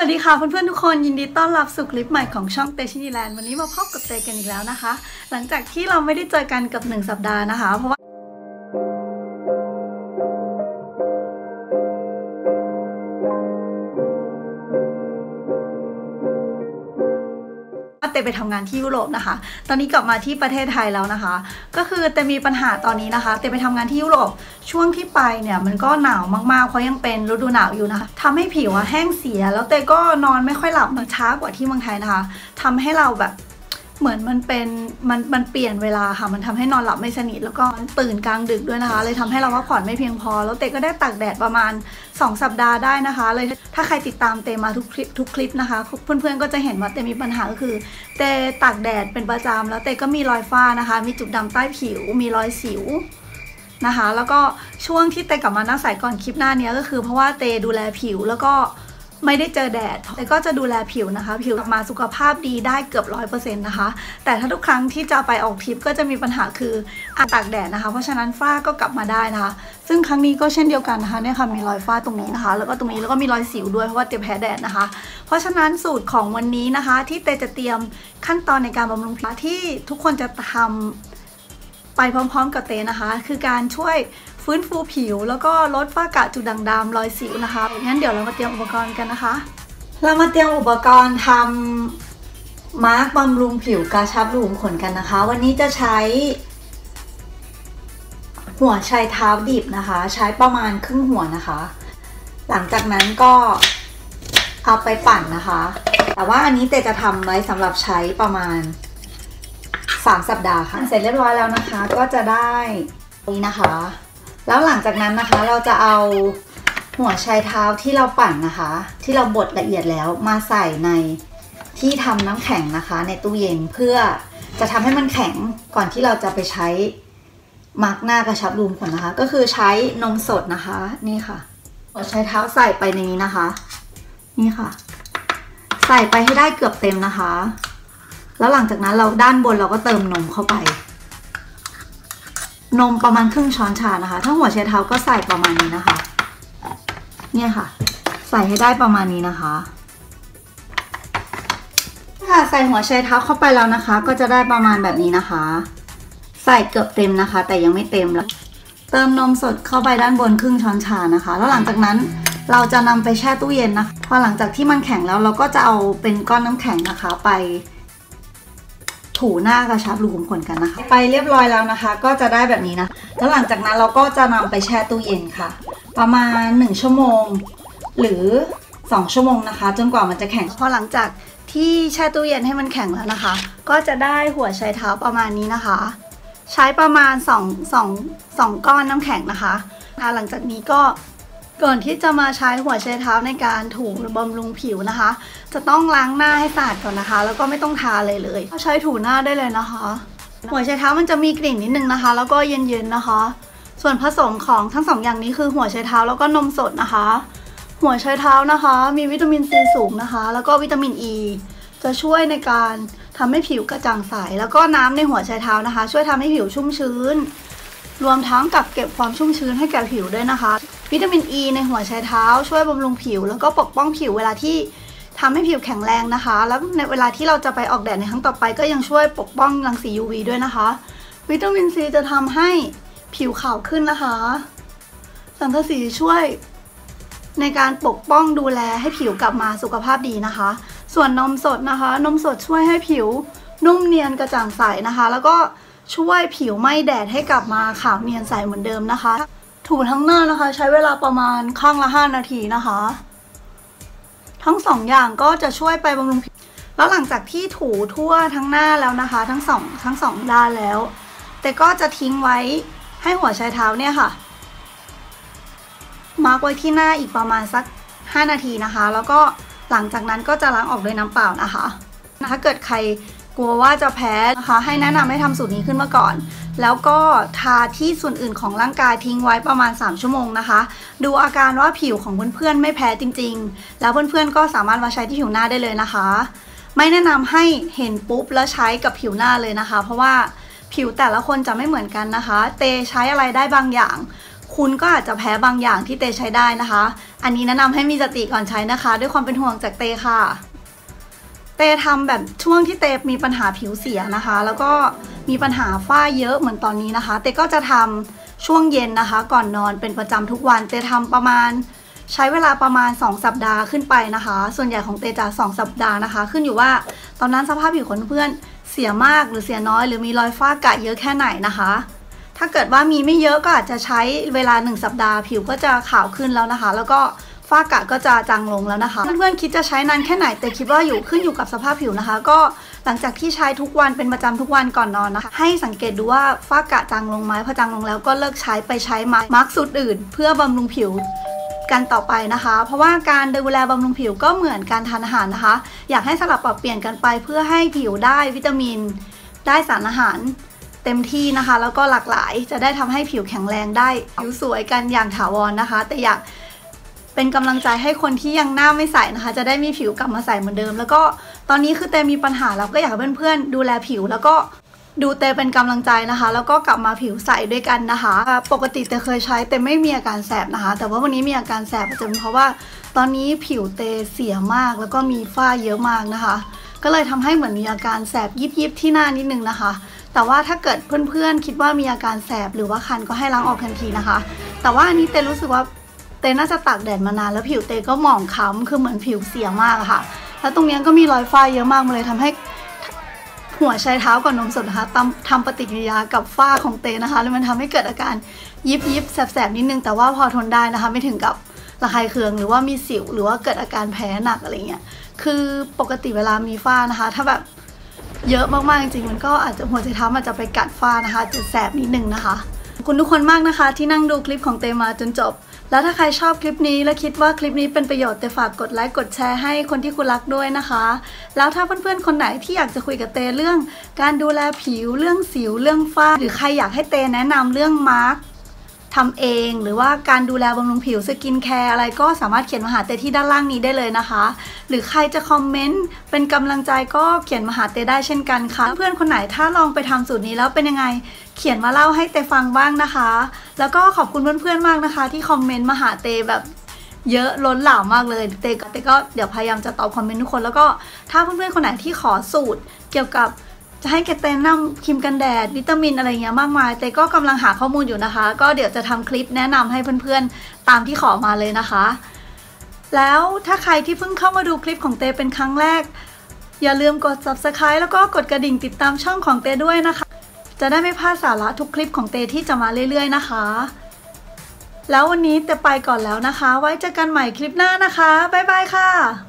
สวัสดีค่ะเพื่อนๆทุกคนยินดีต้อนรับสู่คลิปใหม่ของช่องเตชินีแลนด์วันนี้มาพบกับเตกันอีกแล้วนะคะ หลังจากที่เราไม่ได้เจอกันกับหนึ่งสัปดาห์นะคะ เพราะว่า ตไปทำงานที่ยุโรปนะคะ ตอนนี้กลับมาที่ประเทศไทยแล้วนะคะ ก็คือเตมีปัญหาตอนนี้นะคะ เตไปทำงานที่ยุโรปช่วงที่ไปเนี่ยมันก็หนาวมากๆเพราะยังเป็นฤดูหนาวอยู่นะคะทำให้ผิวแห้งเสีย แล้วเตก็นอนไม่ค่อยหลับช้ากว่าที่เมืองไทยนะคะทำให้เราแบบ เหมือนมันเป็นมันมันเปลี่ยนเวลาค่ะ มันทำให้นอนหลับไม่สนิทแล้วก็ตื่นกลางดึกด้วยนะคะ เลยทำให้เราพักผ่อนไม่เพียงพอ แล้วเตก็ได้ตากแดดประมาณ 2 สัปดาห์ได้นะคะ เลยถ้าใครติดตามเตมาทุกคลิปทุกคลิปนะคะ เพื่อนๆก็จะเห็นว่าเตมีปัญหาก็คือ เตตากแดดเป็นประจำแล้วเตก็มีรอยฝ้านะคะ มีจุดดำใต้ผิว มีรอยสิวนะคะ แล้วก็ช่วงที่เตกลับมาหน้าใสก่อนคลิปหน้านี้ก็คือ เพราะว่าเตดูแลผิวแล้วก็ ไม่ได้เจอแดดแต่ก็จะดูแลผิวนะคะ ผิวกลับมาสุขภาพดีได้เกือบร้อยเปอร์เซ็นต์นะคะ แต่ถ้าทุกครั้งที่จะไปออกทริปก็จะมีปัญหาคืออาตากแดดนะคะ เพราะฉะนั้นฝ้าก็กลับมาได้นะคะ ซึ่งครั้งนี้ก็เช่นเดียวกันนะคะเนี่ยค่ะมีรอยฝ้าตรงนี้นะคะ แล้วก็ตรงนี้แล้วก็มีรอยสิวด้วยเพราะว่าเตแพ้แดดนะคะ เพราะฉะนั้นสูตรของวันนี้นะคะ ที่เตจะเตรียมขั้นตอนในการบำรุงผิวที่ทุกคนจะทำไปพร้อม ๆ กับเตนะคะ คือการช่วย ฟื้นฟูผิว แล้วก็ลดฝ้ากระจุดด่างดำรอยสิวนะคะงั้นเดี๋ยวเรามาเตรียมอุปกรณ์กันนะคะ เรามาเตรียมอุปกรณ์ทำมาร์กบำรุงผิวกระชับรูขุมขนกันนะคะ วันนี้จะใช้ หัวไชเท้าดิบนะคะ ใช้ประมาณครึ่งหัวนะคะ หลังจากนั้นก็เอาไปปั่นนะคะ แต่ว่าอันนี้เตจะทำไว้สำหรับใช้ประมาณ3สัปดาห์ค่ะ เสร็จเรียบร้อยแล้วนะคะ ก็จะได้นี้นะคะ แล้วหลังจากนั้นนะคะเราจะเอาหัวไชเท้าที่เราปั่นนะคะ ที่เราบดละเอียดแล้วมาใส่ในที่ทำน้ำแข็งนะคะ ในตู้เย็นเพื่อจะทำให้มันแข็งก่อนที่เราจะไปใช้มาร์กหน้ากระชับรูมขนนะคะ ก็คือใช้นมสดนะคะนี่ค่ะ หัวไชเท้าใส่ไปในนี้นะคะ นี่ค่ะ ใส่ไปให้ได้เกือบเต็มนะคะ แล้วหลังจากนั้นเราด้านบนเราก็เติมนมเข้าไป นมประมาณครึ่งช้อนชานะคะ ถ้าหัวไชเท้าก็ใส่ประมาณนี้นะคะ เนี่ยค่ะ ใส่ให้ได้ประมาณนี้นะคะ ค่ะใส่หัวไชเท้าเข้าไปแล้วนะคะ ก็จะได้ประมาณแบบนี้นะคะ ใส่เกือบเต็มนะคะ แต่ยังไม่เต็มแล้ว เติมนมสดเข้าไปด้านบนครึ่งช้อนชานะคะ แล้วหลังจากนั้นเราจะนำไปแช่ตู้เย็นนะคะ พอหลังจากที่มันแข็งแล้วเราก็จะเอาเป็นก้อนน้ำแข็งนะคะไป ถูหน้ากระชับรูขุมขนกันนะคะ ไปเรียบร้อยแล้วนะคะ ก็จะได้แบบนี้นะ แล้วหลังจากนั้นเราก็จะนำไปแช่ตู้เย็นค่ะ ประมาณ 1 ชั่วโมง หรือ 2 ชั่วโมงนะคะ จนกว่ามันจะแข็งพอหลังจากที่แช่ตู้เย็นให้มันแข็งแล้วนะคะ ก็จะได้หัวไชเท้าประมาณนี้นะคะ ใช้ประมาณ2 2 2ก้อนน้ำแข็งนะคะหลังจากนี้ก็ ก่อนที่จะมาใช้หัวไชเท้าในการถูบำรุงผิวนะคะ จะต้องล้างหน้าให้สะอาดก่อนนะคะ แล้วก็ไม่ต้องทาเลยเลยใช้ถูหน้าได้เลยนะคะ หัวไชเท้ามันจะมีกลิ่นนิดนึงนะคะ แล้วก็เย็นๆนะคะ ส่วนผสมของทั้งสองอย่างนี้คือหัวไชเท้าแล้วก็นมสดนะคะ หัวไชเท้านะคะ มีวิตามินซีสูงนะคะ แล้วก็วิตามินอ e, ีจะช่วยในการทำให้ผิวกระจ่างใส แล้วก็น้ำในหัวไชเท้านะคะ ช่วยทำให้ผิวชุ่มชื้น รวมทั้งกับเก็บความชุ่มชื้นให้แก่ผิวด้วยนะคะ วิตามินอ e ีในหัวไชเท้า ช่วยบำรุงผิว แล้วก็ปกป้องผิวเวลาที่ทำให้ผิวแข็งแรงนะคะ แล้วในเวลาที่เราจะไปออกแดดในครั้งต่อไป ก็ยังช่วยปกป้องรังสี UV ด้วยนะคะ วิตามินซีจะทำให้ผิวขาวขึ้นนะคะ สังกะสีช่วยในการปกป้องดูแลให้ผิวกลับมาสุขภาพดีนะคะ ส่วนนมสดนะคะ นมสดช่วยให้ผิวนุ่มเนียนกระจ่างใสนะคะ แล้วก็ ช่วยผิวไม่แดดให้กลับมาขาวเนียนใสเหมือนเดิมนะคะ ถูทั้งหน้านะคะ ใช้เวลาประมาณข้างละ 5 นาทีนะคะ ทั้งสองอย่างก็จะช่วยไปบำรุงผิวแล้วหลังจากที่ถูทั่วทั้งหน้าแล้วนะคะ ทั้งสองทั้งสองด้านแล้ว แต่ก็จะทิ้งไว้ให้หัวไชเท้าเนี่ยค่ะ มาร์กไว้ที่หน้าอีกประมาณสัก 5 นาทีนะคะ แล้วก็หลังจากนั้นก็จะล้างออกด้วยน้ำเปล่านะคะถ้าเกิดใคร กลัวว่าจะแพ้นะคะ ให้แนะนำให้ทำสูตรนี้ขึ้นมาก่อน แล้วก็ทาที่ส่วนอื่นของร่างกายทิ้งไว้ประมาณ 3 ชั่วโมงนะคะ ดูอาการว่าผิวของเพื่อนๆไม่แพ้จริง ๆ แล้วเพื่อนๆก็สามารถมาใช้ที่ผิวหน้าได้เลยนะคะ ไม่แนะนำให้เห็นปุ๊บแล้วใช้กับผิวหน้าเลยนะคะ เพราะว่าผิวแต่ละคนจะไม่เหมือนกันนะคะ เตใช้อะไรได้บางอย่าง คุณก็อาจจะแพ้บางอย่างที่เตใช้ได้นะคะ อันนี้แนะนำให้มีสติก่อนใช้นะคะ ด้วยความเป็นห่วงจากเตค่ะ เตทำแบบช่วงที่เตมีปัญหาผิวเสียนะคะ แล้วก็มีปัญหาฝ้าเยอะเหมือนตอนนี้นะคะ เตก็จะทำช่วงเย็นนะคะ ก่อนนอนเป็นประจำทุกวัน เตทำประมาณใช้เวลาประมาณ 2 สัปดาห์ขึ้นไปนะคะ ส่วนใหญ่ของเตจะ2สัปดาห์นะคะ ขึ้นอยู่ว่าตอนนั้นสภาพผิวของเพื่อนเสียมากหรือเสียน้อย หรือมีรอยฝ้ากระเยอะแค่ไหนนะคะ ถ้าเกิดว่ามีไม่เยอะก็อาจจะใช้เวลา 1 สัปดาห์ผิวก็จะขาวขึ้นแล้วนะคะ แล้วก็ ฝ้ากระก็จะจางลงแล้วนะคะเพื่อนๆคิดจะใช้นานแค่ไหนแต่คิดว่าอยู่ขึ้นอยู่กับสภาพผิวนะคะ ก็หลังจากที่ใช้ทุกวันเป็นประจำทุกวันก่อนนอนนะคะ ให้สังเกตดูว่าฝ้ากระจางลงไหมพอจางลงแล้วก็เลิกใช้ไปใช้มาร์กสูตรอื่น เพื่อบำรุงผิวกันต่อไปนะคะ เพราะว่าการดูแลบำรุงผิวก็เหมือนการทานอาหารนะคะ อยากให้สลับปรับเปลี่ยนกันไปเพื่อให้ผิวได้วิตามิน ได้สารอาหารเต็มที่นะคะ แล้วก็หลากหลายจะได้ทำให้ผิวแข็งแรงได้ผิวสวยกันอย่างถาวรนะคะ แต่อยาก เป็นกำลังใจให้คนที่ยังหน้าไม่ใสนะคะ จะได้มีผิวกลับมาใสเหมือนเดิม แล้วก็ตอนนี้คือเตมีปัญหาแล้วก็อยากให้เพื่อนๆดูแลผิวแล้วก็ดูเตเป็นกำลังใจนะคะ แล้วก็กลับมาผิวใสด้วยกันนะคะ ปกติเตเคยใช้เตไม่มีอาการแสบนะคะ แต่ว่าวันนี้มีอาการแสบจะเป็นเพราะว่า ตอนนี้ผิวเตเสียมาก แล้วก็มีฝ้าเยอะมากนะคะ ก็เลยทำให้เหมือนมีอาการแสบยิบยิบที่หน้านิดนึงนะคะ แต่ว่าถ้าเกิดเพื่อนๆคิดว่ามีอาการแสบหรือว่าคันก็ให้ล้างออกทันทีนะคะ แต่ว่าอันนี้เตรู้สึกว่า เตน่าจะตากแดดมานานแล้วผิวเตก็หมองคล้ำคือเหมือนผิวเสียมากค่ะ แล้วตรงนี้ก็มีรอยฝ้าเยอะมากมันเลยทำให้หัวใช้เท้ากับนมสดนะคะทำทำปฏิกิริยากับฝ้าของเตนะคะแล้วมันทำให้เกิดอาการยิบยิบแสบๆนิดนึงแต่ว่าพอทนได้นะคะ ไม่ถึงกับระคายเคืองหรือว่ามีสิวหรือว่าเกิดอาการแพ้หนักอะไรเงี้ยคือปกติเวลามีฝ้านะคะ ถ้าแบบเยอะมากๆจริงๆมันก็อาจจะหัวใจเท้ามันจะไปกัดฝ้านะคะ จะแสบนิดนึงนะคะขอบคุณทุกคนมากนะคะ ที่นั่งดูคลิปของเตมาจนจบ แล้วถ้าใครชอบคลิปนี้และคิดว่าคลิปนี้เป็นประโยชน์เตฝากกดไลค์กดแชร์ให้คนที่คุณรักด้วยนะคะ แล้วถ้าเพื่อนๆคนไหนที่อยากจะคุยกับเตเรื่อง การดูแลผิวเรื่องสิวเรื่องฝ้า หรือใครอยากให้เตแนะนำเรื่องมาร์ก ทำเองหรือว่าการดูแลบำรุงผิวสกินแคร์อะไรก็สามารถเขียนมาหาเตที่ด้านล่างนี้ได้เลยนะคะ หรือใครจะคอมเมนต์เป็นกำลังใจก็เขียนมาหาเตได้เช่นกันค่ะ เพื่อนคนไหนถ้าลองไปทำสูตรนี้แล้วเป็นยังไง เขียนมาเล่าให้เตฟังบ้างนะคะ แล้วก็ขอบคุณเพื่อนๆมากนะคะ ที่คอมเมนต์มาหาเตแบบเยอะล้นหลามมากเลยเตก็เตก็เดี๋ยวพยายามจะตอบคอมเมนต์ทุกคน แล้วก็ถ้าเพื่อนๆคนไหนที่ขอสูตรเกี่ยวกับ จะให้แกเตนำครีมกันแดด วิตามินอะไรเงี้ยมากมาย แต่ก็กำลังหาข้อมูลอยู่นะคะ ก็เดี๋ยวจะทำคลิปแนะนำให้เพื่อนๆตามที่ขอมาเลยนะคะ แล้วถ้าใครที่เพิ่งเข้ามาดูคลิปของเตเป็นครั้งแรก อย่าลืมกด subscribe แล้วก็กดกระดิ่งติดตามช่องของเตด้วยนะคะ จะได้ไม่พลาดสาระทุกคลิปของเตที่จะมาเรื่อยๆนะคะ แล้ววันนี้เตไปก่อนแล้วนะคะ ไว้เจอกันใหม่คลิปหน้านะคะบ๊ายบายค่ะ